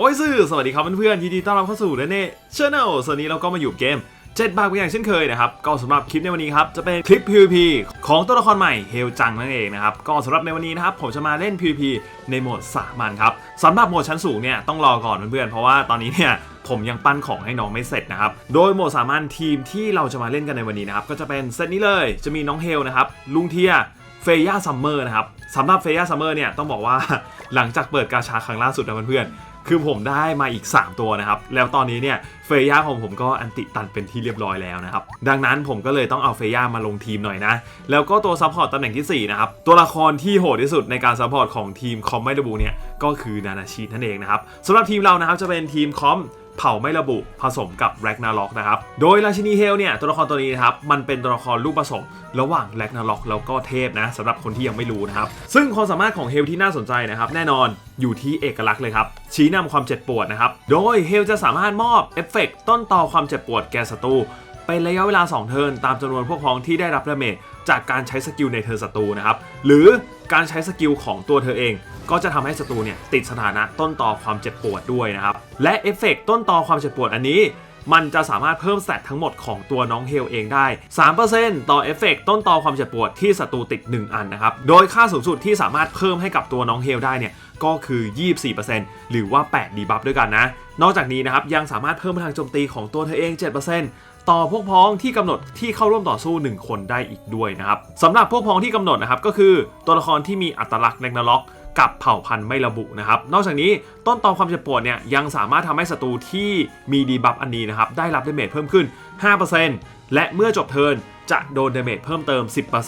โอ้ยสื่อสวัสดีครับเพื่อนๆยินดีต้อนรับเข้าสู่เนเน่เชนแนลส่วนนี้เราก็มาอยู่เกม7บาทอย่างเช่นเคยนะครับ ก็สำหรับคลิปในวันนี้ครับ จะเป็นคลิป PVP ของตัวละครใหม่เฮลจังนั่นเองนะครับ ก็สำหรับในวันนี้นะครับ ผมจะมาเล่น PVP ในโหมดสามัญครับสำหรับโหมดชั้นสูงเนี่ยต้องรอก่อนเพื่อนๆเพราะว่าตอนนี้เนี่ยผมยังปั้นของให้น้องไม่เสร็จนะครับ โดยโหมดสามัญทีมที่เราจะมาเล่นกันในวันนี้นะครับก็จะเป็นเซตนี้เลยจะมีน้องเฮลนะครับลุงเทียเฟย่าซัมเมอร์นะครับสำหรับเฟย่าซัมเมอร์เนี่ยต้องบอกว่าหลังจากเปิดกาชาครั้งล่าสุดนะเพื่อนๆ คือผมได้มาอีก 3 ตัวนะครับ แล้วตอนนี้เนี่ยเฟย่าของผมก็อันติตันเป็นที่เรียบร้อยแล้วนะครับ ดังนั้นผมก็เลยต้องเอาเฟย่ามาลงทีมหน่อยนะ แล้วก็ตัวซัพพอร์ตตำแหน่งทีสี่4 นะครับ ตัวละครที่โหดที่สุดในการซัพพอร์ตของทีมคอมไม่ระบุเนี่ยก็คือนานาชินั่นเองนะครับสำหรับทีมเรานะครับจะเป็นทีมคอม เผ่าไม่ระบุผสมกับแร็กนาล็อกนะครับ โดยราชินีเฮลเนี่ยตัวละครตัวนี้นะครับมันเป็นตัวละครลูกผสมระหว่างแร็กนาล็อกแล้วก็เทพนะสำหรับคนที่ยังไม่รู้นะครับซึ่งความสามารถของเฮลที่น่าสนใจนะครับแน่นอนอยู่ที่เอกลักษณ์เลยครับ ชี้นำความเจ็บปวดนะครับ โดยเฮลจะสามารถมอบเอฟเฟกต์ต้นต่อความเจ็บปวดแก่ศัตรู เป็นระยะเวลา 2 เทิร์นตามจำนวนพวกพ้องที่ได้รับดาเมจจากการใช้สกิลในเทิร์นศัตรูนะครับ หรือการใช้สกิลของตัวเธอเอง ก็จะทำให้ศัตรูเนี่ยติดสถานะต้นต่อความเจ็บปวดด้วยนะครับ และเอฟเฟกต์ต้นต่อความเจ็บปวดอันนี้ มันจะสามารถเพิ่มสแตททั้งหมดของตัวน้องเฮลเองได้ 3%ต่อเอฟเฟกต์ต้นต่อความเจ็บปวดที่ศัตรูติด 1 อันนะครับ โดยค่าสูงสุดที่สามารถเพิ่มให้กับตัวน้องเฮลได้เนี่ยก็คือ 24%หรือว่า 8 ดีบัฟด้วยกันนะ นอกจากนี้นะครับยังสามารถเพิ่มพลังโจมตีของตัวเธอเอง 7% ต่อพวกพ้องที่กำหนดที่เข้าร่วมต่อสู้ 1 คนได้อีกด้วยนะครับสำหรับพวกพ้องที่กำหนดนะครับก็คือตัวละครที่มีอัตลักษณ์แรงนาล็อกกับเผ่าพันธุ์ไม่ระบุนะครับ นอกจากนี้ต้นตอความเจ็บปวดเนี่ยยังสามารถทำให้ศัตรูที่มีดีบัฟอันนี้นะครับได้รับเดเมจเพิ่มขึ้น 5%และเมื่อจบเทิร์นจะโดนเดเมจเพิ่มเติม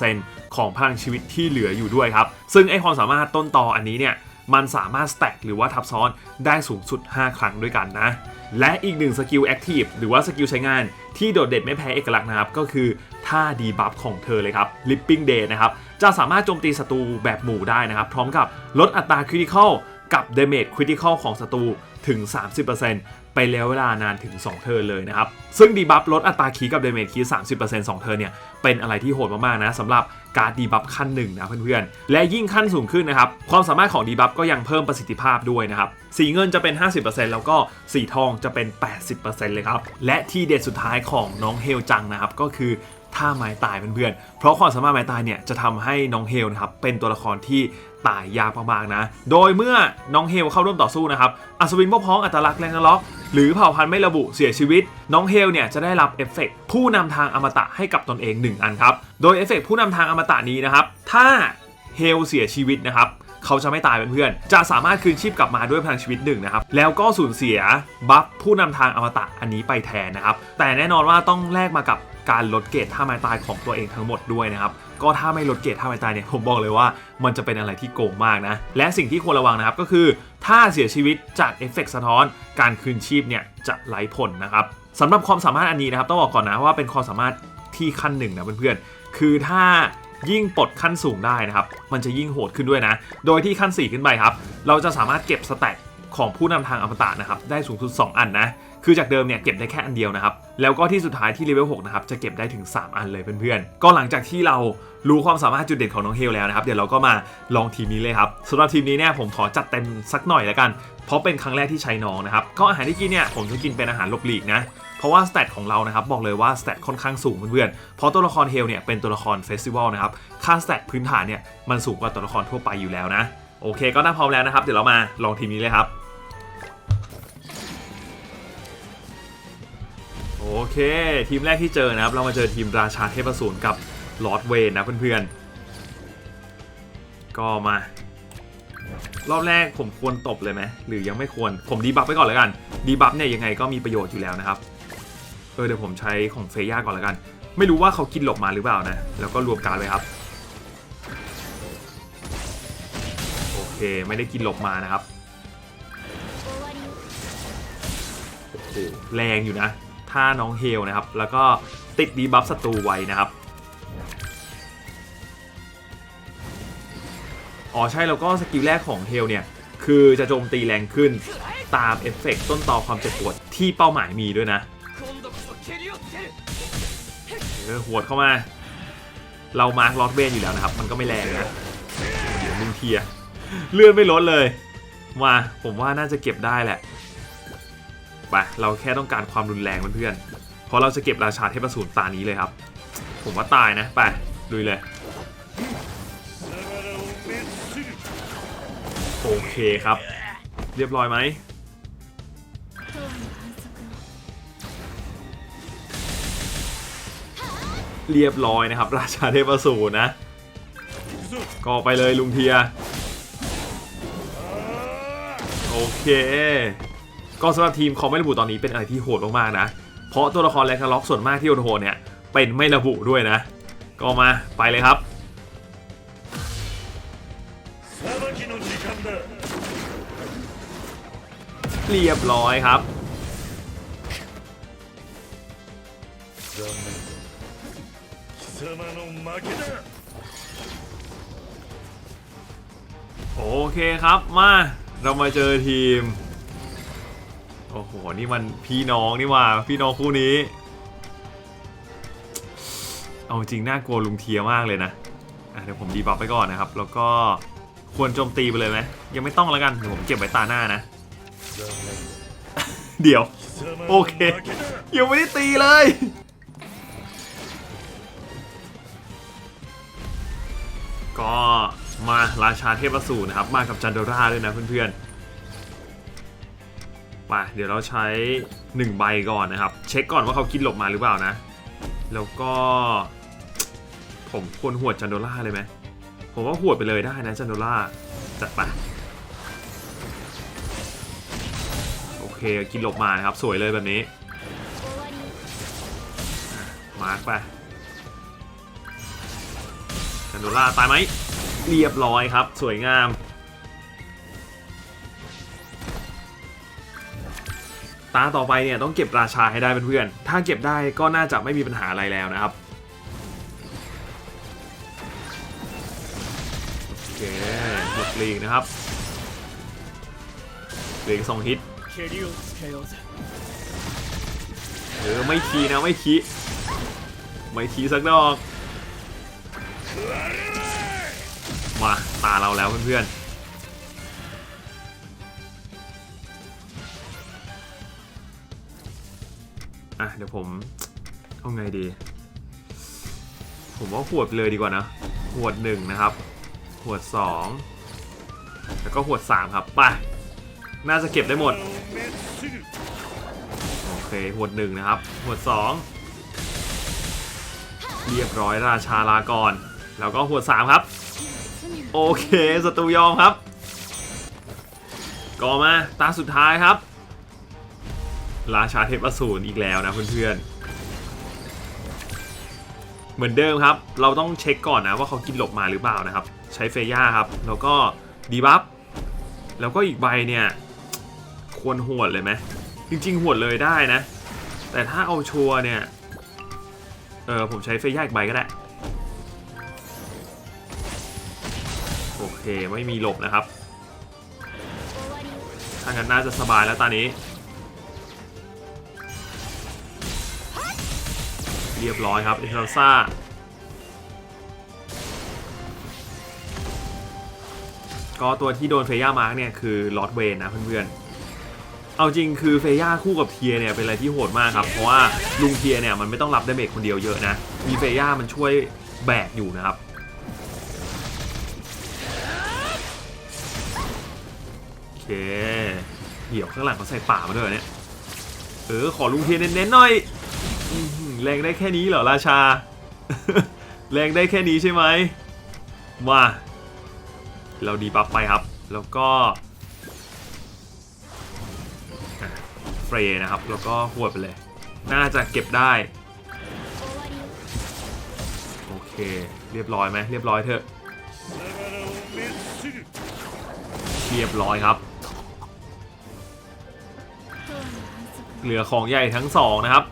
10%ของพลังชีวิตที่เหลืออยู่ด้วยครับ ซึ่งไอความสามารถต้นตออันนี้เนี่ย มันสามารถสแต็กหรือว่าทับซ้อนได้สูงสุด 5 ครั้งด้วยกันนะ และอีกหนึ่งสกิลแอคทีฟหรือว่าสกิลใช้งานที่โดดเด่นไม่แพ้เอกลักษณ์นะครับ ก็คือท่าดีบัฟของเธอเลยครับ Lipping Day นะครับ จะสามารถโจมตีศัตรูแบบหมู่ได้นะครับ พร้อมกับลดอัตราคริติคอลกับเดเมจคริติคอลของศัตรูถึง 30% ไปแล้วเวลานานถึง 2 เทิร์นเลยนะครับ ซึ่งดีบัฟลดอัตราคีกับเดเมจคี30% 2เทิร์นเนี่ยเป็นอะไรที่โหดมากๆนะสำหรับการดีบัฟขั้นหนึ่งนะเพื่อนๆ และยิ่งขั้นสูงขึ้นนะครับ ความสามารถของดีบัฟก็ยังเพิ่มประสิทธิภาพด้วยนะครับ สีเงินจะเป็น 50%แล้วก็สีทองจะเป็น 80%เลยครับ และที่เด็ดสุดท้ายของน้องเฮลจังนะครับก็คือ ท่าไม้ตายเพื่อนๆ เพราะความสามารถไม้ตายเนี่ยจะทำให้น้องเฮลนะครับเป็นตัวละครที่ตายยากมากๆนะ โดยเมื่อน้องเฮลเข้าร่วมต่อสู้นะครับอัศวินพวกพ้องอัตลักษณ์แรงล็อกหรือเผ่าพันธุ์ไม่ระบุเสียชีวิต น้องเฮลเนี่ยจะได้รับเอฟเฟกต์ผู้นำทางอมตะให้กับตนเอง 1 อันครับ โดยเอฟเฟกต์ผู้นำทางอมตะนี้นะครับ ถ้าเฮลเสียชีวิตนะครับ เขาจะไม่ตายเป็นเพื่อน จะสามารถคืนชีพกลับมาด้วยพลังชีวิตหนึ่งนะครับ แล้วก็สูญเสียบัฟผู้นำทางอมตะอันนี้ไปแทนนะครับ แต่แน่นอนว่าต้องแลกมากับการลดเกรดท่าไม้ตายของตัวเองทั้งหมดด้วยนะครับ ก็ถ้าไม่ลดเกรดท่าไม้ตายเนี่ยผมบอกเลยว่า มันจะเป็นอะไรที่โกงมากนะ และสิ่งที่ควรระวังนะครับก็คือ ถ้าเสียชีวิตจากเอฟเฟกต์สะท้อน การคืนชีพเนี่ยจะไร้ผลนะครับสำหรับความสามารถอันนี้นะครับต้องบอกก่อนนะว่าเป็นความสามารถที่ขั้นหนึ่งนะเพื่อนๆคือถ้า ยิ่งปลดขั้นสูงได้นะครับ มันจะยิ่งโหดขึ้นด้วยนะ โดยที่ขั้น 4 ขึ้นไปครับ เราจะสามารถเก็บสแต็กของผู้นำทางอมตะนะครับ ได้สูงสุด 2 อันนะ คือจากเดิมเนี่ยเก็บได้แค่อันเดียวนะครับ แล้วก็ที่สุดท้ายที่เลเวล6นะครับ จะเก็บได้ถึง 3 อันเลยเพื่อนๆ ก็หลังจากที่เรารู้ความสามารถจุดเด่นของน้องเฮลแล้วนะครับ เดี๋ยวเราก็มาลองทีมนี้เลยครับสำหรับทีมนี้เนี่ยผมขอจัดเต็มสักหน่อยแล้วกัน เพราะเป็นครั้งแรกที่ใช้น้องนะครับ ก็อาหารที่กินเนี่ยผมจะกินเป็นอาหารหลบหลีกนะ เพราะว่าสเตตของเรานะครับบอกเลยว่าสเตตค่อนข้างสูงเพื่อนๆเพราะตัวละครเฮลเนี่ยเป็นตัวละครเฟสติวัลนะครับค่าสเตตพื้นฐานเนี่ยมันสูงกว่าตัวละครทั่วไปอยู่แล้วนะโอเคก็น่าพร้อมแล้วนะครับเดี๋ยวเรามาลองทีมนี้เลยครับโอเค ทีมแรกที่เจอนะครับ เรามาเจอทีมราชาเทพสูรกับลอร์ดเวนนะเพื่อนๆ ก็มา รอบแรกผมควรตบเลยไหมหรือยังไม่ควรผมดีบัฟไปก่อนแล้วกัน ดีบัฟเนี่ยยังไงก็มีประโยชน์อยู่แล้วนะครับ เออเดี๋ยวผมใช้ของเฟย่าก่อนละกัน ไม่รู้ว่าเขากินหลบมาหรือเปล่านะ แล้วก็รวมการไปครับ โอเคไม่ได้กินหลบมานะครับโอ้โหแรงอยู่นะ ถ้าน้องเฮลนะครับ แล้วก็ติดดีบัฟศัตรูไว้นะครับอ๋อใช่แล้วก็สกิลแรกของเฮลเนี่ย คือจะโจมตีแรงขึ้นตามเอฟเฟกต้นต่อความเจ็บปวดที่เป้าหมายมีด้วยนะ อหวดเข้ามา เรามาร์คลอสเวนอยู่แล้วนะครับ มันก็ไม่แรงนะเดี๋ยวมึงเทียเลื่อนไม่ลดเลยมาผมว่าน่าจะเก็บได้แหละไปเราแค่ต้องการความรุนแรงเพื่อนๆเพราะเราจะเก็บราชาเทพสูรตานี้เลยครับ ผมว่าตายนะไปลุยเลยโอเคครับ เรียบร้อยไหม เรียบร้อยนะครับ ราชาเทพสูรนะ ก็ไปเลยลุงเทีย โอเค ก็สำหรับทีมคอมไม่ระบุตอนนี้เป็นอะไรที่โหดมากๆนะ เพราะตัวละครแรคล็อกส่วนมากที่โหดเนี่ย เป็นไม่ระบุด้วยนะ ก็มาไปเลยครับเรียบร้อยครับ 様の負けだ โอเคครับมา เรามาเจอทีม โอ้โห นี่มันพี่น้องนี่หว่า พี่น้องคู่นี้ เอาจริงน่ากลัวลุงเทียมากเลยนะอ่ะเดี๋ยวผมดีบัฟไปก่อนนะครับ แล้วก็ควรโจมตีไปเลยไหมยังไม่ต้องแล้วกัน เดี๋ยวผมเก็บไว้ตาหน้านะ 残念だ เดี๋ยว 貴様オのッケー負けだ ยังไม่ได้ตีเลย ก็มาราชาเทพสูรนะครับ มากับจันโดราด้วยนะเพื่อนๆไปเดี๋ยวเราใช้ 1 ใบก่อนนะครับ เช็คก่อนว่าเขากินหลบมาหรือเปล่านะ แล้วก็ ผมควรหวดจันโดราเลยไหมผมว่าหวดไปเลยได้นะจันโดราจัดไปโอเคกินหลบมานะครับ สวยเลยแบบนี้มาร์กไป นโดล่าตายไหมเรียบร้อยครับ สวยงาม ตาต่อไปเนี่ยต้องเก็บราชาให้ได้เพื่อนๆถ้าเก็บได้ก็น่าจะไม่มีปัญหาอะไรแล้วนะครับโอเคหมดลีกนะครับเหลือสองฮิตเออไม่ขีนะไม่ขีไม่ขีสักดอก มาตาเราแล้วเพื่อนๆ อะ เดี๋ยวผมเอาไงดี ผมว่าขวดเลยดีกว่านะขวดหนึ่งนะครับขวดสองแล้วก็ขวดสามครับไปน่าจะเก็บได้หมด โอเคขวดหนึ่งนะครับขวดสองเรียบร้อยราชาลาก่อน แล้วก็หัวดสามครับ โอเคศัตรูยอมครับก็มาตาสุดท้ายครับ ราชาเทพอสูรอีกแล้วนะเพื่อนๆ เหมือนเดิมครับ เราต้องเช็คก่อนนะว่าเขากินหลบมาหรือเปล่านะครับ ใช้เฟย่าครับ แล้วก็ดีบัฟแล้วก็อีกใบเนี่ย ควรหวดเลยไหมจริงๆหวดเลยได้นะ แต่ถ้าเอาชัวเนี่ย เออผมใช้เฟย่าอีกใบก็ได้ เคไม่มีหลบนะครับ ถ้างั้นน่าจะสบายแล้วตอนนี้ เรียบร้อยครับเอเทลซ่าก็ตัวที่โดนเฟย่ามาร์กเนี่ยคือลอตเวนนะเพื่อนๆ เอาจริงคือเฟย่าคู่กับเทียเนี่ยเป็นอะไรที่โหดมากครับ เพราะว่าลุงเทียเนี่ยมันไม่ต้องรับดาเมจคนเดียวเยอะนะ มีเฟย่ามันช่วยแบกอยู่นะครับ เหี่ยวข้างหลังเขาใส่ป่ามาด้วยเนี่ย เออ ขอลุงเทนเน้นๆหน่อยแรงได้แค่นี้เหรอราชา แรงได้แค่นี้ใช่ไหมมา เราดีบัฟไปครับ แล้วก็เฟรนะครับ แล้วก็หวดไปเลย น่าจะเก็บได้ โอเค เรียบร้อยไหมเรียบร้อยเถอะ เรียบร้อยครับ เหลือของใหญ่ทั้งสองนะครับ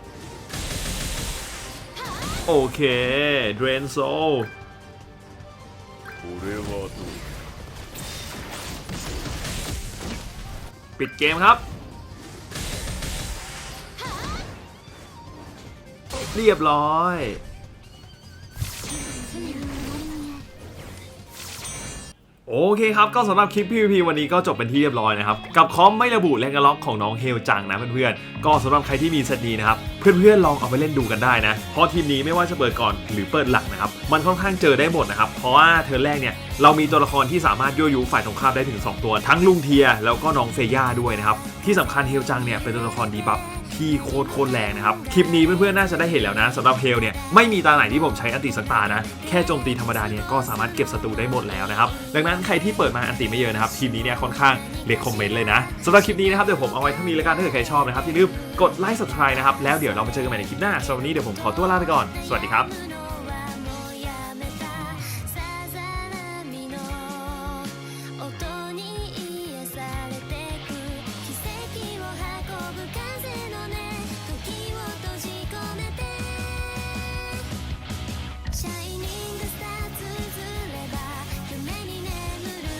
โอเคเดรนโซปิดเกมครับ เรียบร้อย โอเคครับก็สำหรับคลิป PVP วันนี้ก็จบเป็นที่เรียบร้อยนะครับ กับคอมไม่ระบุแรงกระล็อกของน้องเฮลจังนะเพื่อนๆ ก็สำหรับใครที่มีเซตนี้นะครับ เพื่อนๆลองเอาไปเล่นดูกันได้นะ เพราะทีมนี้ไม่ว่าจะเปิดก่อนหรือเปิดหลังนะครับ มันค่อนข้างเจอได้หมดนะครับ เพราะว่าเทอแรกเนี่ยเรามีตัวละครที่สามารถยั่วยุฝ่ายตรงข้ามได้ถึง 2 ตัว ทั้งลุงเทียแล้วก็น้องเฟย่าด้วยนะครับที่สำคัญเฮลจังเนี่ยเป็นตัวละครดีบัฟ ที่โคตรโคตรแรงนะครับ คลิปนี้เพื่อนๆน่าจะได้เห็นแล้วนะสำหรับเฮลเนี่ยไม่มีตาไหนที่ผมใช้อันติสักตานะ แค่โจมตีธรรมดาเนี่ยก็สามารถเก็บศัตรูได้หมดแล้วนะครับ ดังนั้นใครที่เปิดมาอันติไม่เยอะนะครับทีมนี้เนี่ยค่อนข้างเลคคอมเมนต์เลยนะสำหรับคลิปนี้นะครับเดี๋ยวผมเอาไว้ถ้ามีแล้วกันถ้าเกิดใครชอบนะครับอย่าลืมกดไลค์ subscribe นะครับแล้วเดี๋ยวเรามาเจอกันใหม่ในคลิปหน้าสำหรับวันนี้เดี๋ยวผมขอตัวลาไปก่อนสวัสดีครับ